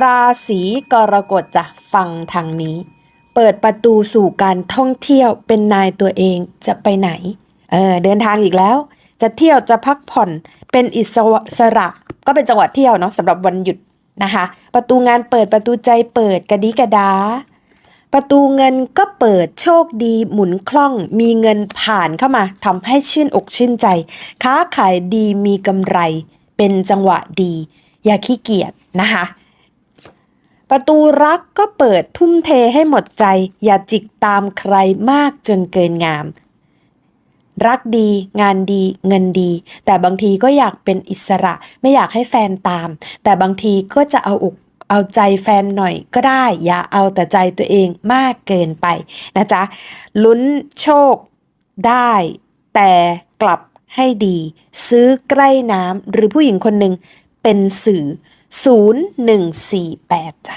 ราศีกรกฎจะฟังทางนี้ เปิดประตูสู่การท่องเที่ยวเป็นนายตัวเองจะไปไหน เออเดินทางอีกแล้ว จะเที่ยวจะพักผ่อนเป็นอิสระก็เป็นจังหวะเที่ยวเนาะสำหรับวันหยุดนะคะ ประตูงานเปิดประตูใจเปิดกระดิกระดา ประตูเงินก็เปิดโชคดีหมุนคล่อง มีเงินผ่านเข้ามาทำให้ชื่นอกชื่นใจ ค้าขายดีมีกำไร เป็นจังหวะดี อย่าขี้เกียจนะคะ ประตูรักก็เปิดทุ่มเทให้หมดใจ อย่าจิกตามใครมากจนเกินงาม รักดี งานดี เงินดี แต่บางทีก็อยากเป็นอิสระ ไม่อยากให้แฟนตาม แต่บางทีก็จะเอาอกเอาใจแฟนหน่อยก็ได้ อย่าเอาแต่ใจตัวเองมากเกินไปนะจ๊ะ ลุ้นโชคได้ แต่กลับให้ดี ซื้อใกล้น้ำหรือผู้หญิงคนหนึ่งเป็นสื่อ 0148จ้ะ